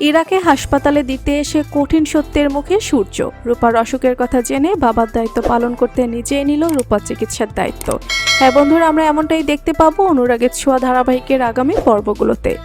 ইরাকে হাসপাতালে দিতে এসে কঠিন সত্যের মুখে সূর্য। রূপার অসুখের কথা জেনে বাবার দায়িত্ব পালন করতে নিজেই নিল রূপার চিকিৎসার দায়িত্ব। হ্যাঁ বন্ধুরা, আমরা এমনটাই দেখতে পাবো অনুরাগের ছোঁয়া ধারাবাহিকের আগামী পর্বগুলোতে।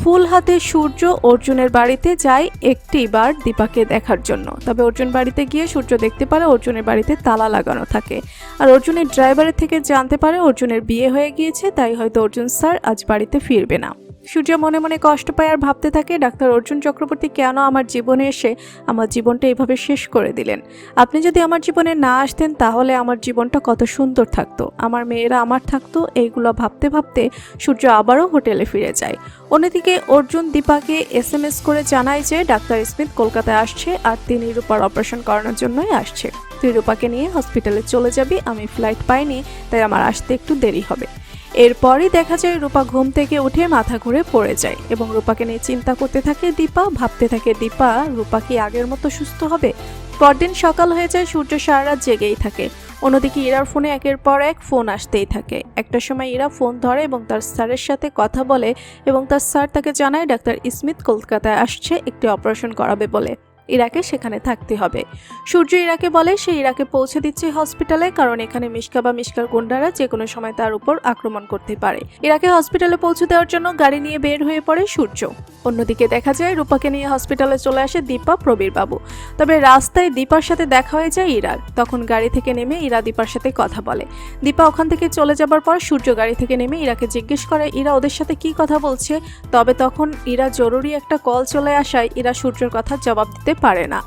ফুল হাতে সূর্য অর্জুনের বাড়িতে যায় একটি বার দীপাকে দেখার জন্য। তবে অর্জুন বাড়িতে গিয়ে সূর্য দেখতে পারে অর্জুনের বাড়িতে তালা লাগানো থাকে। আর অর্জুনের ড্রাইভারের থেকে জানতে পারে অর্জুনের বিয়ে হয়ে গিয়েছে, তাই হয়তো অর্জুন স্যার আজ বাড়িতে ফিরবে না। সূর্য মনে মনে কষ্ট পায় আর ভাবতে থাকে, ডাক্তার অর্জুন চক্রবর্তী, কেন আমার জীবনে এসে আমার জীবনটা এভাবে শেষ করে দিলেন? আপনি যদি আমার জীবনে না আসতেন, তাহলে আমার জীবনটা কত সুন্দর থাকতো। আমার মেয়েরা আমার থাকতো এইগুলো ভাবতে ভাবতে সূর্য আবারও হোটেলে ফিরে যায়। অন্যদিকে অর্জুন দীপাকে এস এম এস করে জানায় যে, ডাক্তার স্মিথ কলকাতায় আসছে আর তিনি রূপার অপারেশন করানোর জন্যই আসছে। তুই রূপাকে নিয়ে হসপিটালে চলে যাবি, আমি ফ্লাইট পাইনি, তাই আমার আসতে একটু দেরি হবে। এরপরই দেখা যায় রূপা ঘুম থেকে উঠে মাথা ঘুরে পড়ে যায় এবং রূপাকে নিয়ে চিন্তা করতে থাকে দীপা, ভাবতে থাকে, দীপা, রূপা কি আগের মতো সুস্থ হবে? পরদিন সকাল হয়ে যায়, সূর্য সারা রাত জেগেই থাকে। অন্যদিকে ইরার ফোনে একের পর এক ফোন আসতেই থাকে। একটা সময় ইরা ফোন ধরে এবং তার স্যারের সাথে কথা বলে এবং তার স্যার তাকে জানায়, ডাক্তার স্মিথ কলকাতায় আসছে, একটি অপারেশন করাবে বলে। ইরাকে সেখানে থাকতে হবে। সূর্য ইরাকে বলে সে ইরাকে পৌঁছে দিচ্ছে হসপিটালে, কারণ এখানে মিশকা বা মিশকার গুন্ডারা যে কোনো সময় তার উপর আক্রমণ করতে পারে। ইরাকে হসপিটালে পৌঁছে দেওয়ার জন্য গাড়ি নিয়ে বের হয়ে পড়ে সূর্য। অন্যদিকে দেখা যায়, রূপাকে নিয়ে হসপিটালে চলে আসে দীপা প্রবীর বাবু তবে রাস্তায় দীপার সাথে দেখা হয়ে যায় ইরার। তখন গাড়ি থেকে নেমে ইরা দীপার সাথে কথা বলে। দীপা ওখান থেকে চলে যাবার পর সূর্য গাড়ি থেকে নেমে ইরাকে জিজ্ঞেস করে, ইরা ওদের সাথে কি কথা বলছে? তবে তখন ইরা জরুরি একটা কল চলে আসায় ইরা সূর্যর কথা জবাব দিতে পারে না।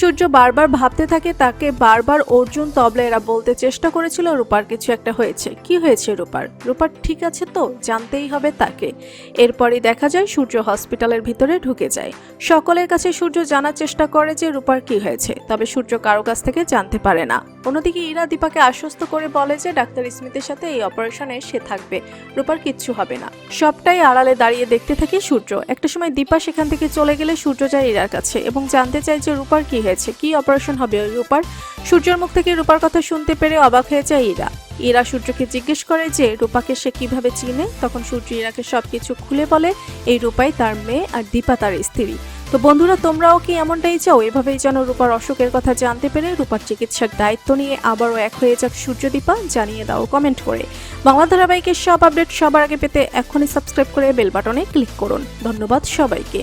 সূর্য বারবার ভাবতে থাকে, তাকে বারবার অর্জুন তবলা এরা বলতে চেষ্টা করেছিল, রূপার কিছু একটা হয়েছে। কি হয়েছে রূপার? রূপার ঠিক আছে তো? জানতেই হবে তাকে। এরপরই দেখা যায় সূর্য হসপিটালের ভিতরে ঢুকে যায়। সকলের কাছে সূর্য জানার চেষ্টা করে যে রূপার কি হয়েছে, তবে সূর্য কারও কাছ থেকে জানতে পারে না। অন্যদিকে ইরা দীপাকে আশ্বস্ত করে বলে যে, ডাক্তার স্মিথের সাথে এই অপারেশনে সে থাকবে। রূপার কিচ্ছু হবে না। সবটাই আড়ালে দাঁড়িয়ে দেখতে থাকে সূর্য। একটা সময় দীপা সেখান থেকে চলে গেলে সূর্য যায় ইরার কাছে এবং জানতে চায় যে রূপার কি হয়েছে। কি অপারেশন হবে ওই রূপার? সূর্যের মুখ থেকে রূপার কথা শুনতে পেরে অবাক হয়ে যায় ইরা। ইরা সূর্যকে জিজ্ঞেস করে যে, রূপাকে সে কীভাবে চিনে? তখন সূর্য ইরাকে সবকিছু খুলে বলে, এই রূপাই তার মেয়ে আর দীপা তার স্ত্রী। তো বন্ধুরা, তোমরাও কি এমনটাই চাও? এভাবেই যেন রূপার অসুখের কথা জানতে পেরে রূপার চিকিৎসার দায়িত্ব নিয়ে আবারও এক হয়ে যাক সূর্যদীপা জানিয়ে দাও কমেন্ট করে। বাংলা ধারাবাহিকের সব আপডেট সবার আগে পেতে এখনই সাবস্ক্রাইব করে বেল বাটনে ক্লিক করুন। ধন্যবাদ সবাইকে।